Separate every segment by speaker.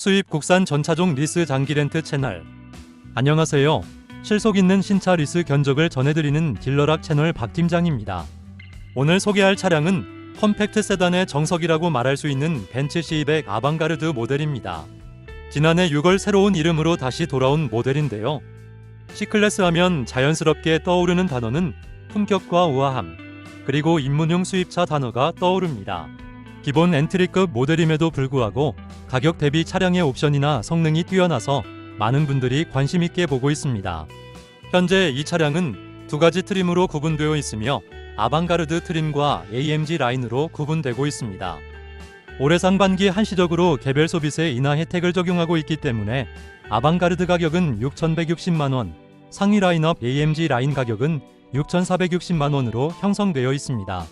Speaker 1: 수입 국산 전차종 리스 장기 렌트 채널. 안녕하세요. 실속 있는 신차 리스 견적을 전해드리는 딜러락 채널 박 팀장입니다. 오늘 소개할 차량은 컴팩트 세단의 정석이라고 말할 수 있는 벤츠 C200 아방가르드 모델입니다. 지난해 6월 새로운 이름으로 다시 돌아온 모델인데요. C클래스 하면 자연스럽게 떠오르는 단어는 품격과 우아함, 그리고 입문용 수입차 단어가 떠오릅니다. 기본 엔트리급 모델임에도 불구하고 가격 대비 차량의 옵션이나 성능이 뛰어나서 많은 분들이 관심 있게 보고 있습니다. 현재 이 차량은 두 가지 트림으로 구분되어 있으며 아방가르드 트림과 AMG 라인으로 구분되고 있습니다. 올해 상반기 한시적으로 개별 소비세 인하 혜택을 적용하고 있기 때문에 아방가르드 가격은 6,160만 원, 상위 라인업 AMG 라인 가격은 6,460만 원으로 형성되어 있습니다.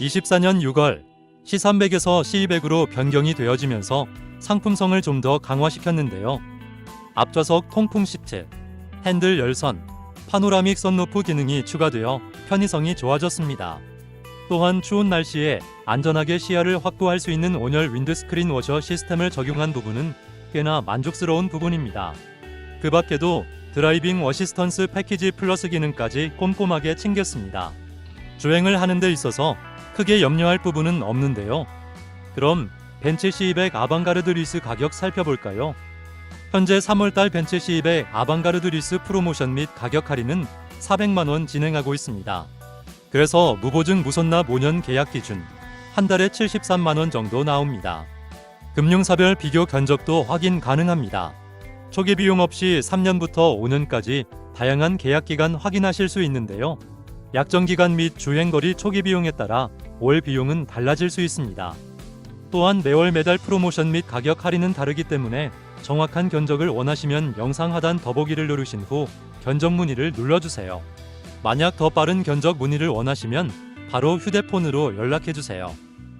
Speaker 1: 24년 6월 C300에서 C200으로 변경이 되어지면서 상품성을 좀 더 강화시켰는데요. 앞좌석 통풍 시트, 핸들 열선, 파노라믹 선루프 기능이 추가되어 편의성이 좋아졌습니다. 또한 추운 날씨에 안전하게 시야를 확보할 수 있는 온열 윈드스크린 워셔 시스템을 적용한 부분은 꽤나 만족스러운 부분입니다. 그 밖에도 드라이빙 어시스턴스 패키지 플러스 기능까지 꼼꼼하게 챙겼습니다. 주행을 하는 데 있어서 크게 염려할 부분은 없는데요. 그럼 벤츠 C200 아방가르드 리스 가격 살펴볼까요? 현재 3월달 벤츠 C200 아방가르드 리스 프로모션 및 가격 할인은 400만 원 진행하고 있습니다. 그래서 무보증 무선납 5년 계약 기준 한 달에 73만 원 정도 나옵니다. 금융사별 비교 견적도 확인 가능합니다. 초기 비용 없이 3년부터 5년까지 다양한 계약 기간 확인하실 수 있는데요. 약정 기간 및 주행 거리 초기 비용에 따라 월 비용은 달라질 수 있습니다. 또한 매월 매달 프로모션 및 가격 할인은 다르기 때문에 정확한 견적을 원하시면 영상 하단 더보기를 누르신 후 견적 문의를 눌러주세요. 만약 더 빠른 견적 문의를 원하시면 바로 휴대폰으로 연락해주세요.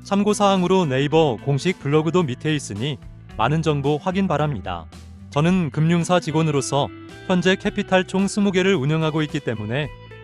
Speaker 1: 참고사항으로 네이버 공식 블로그도 밑에 있으니 많은 정보 확인 바랍니다. 저는 금융사 직원으로서 현재 캐피탈 총 20개를 운영하고 있기 때문에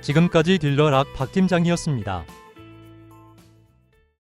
Speaker 1: 지금까지 딜러 락 박 팀장이었습니다.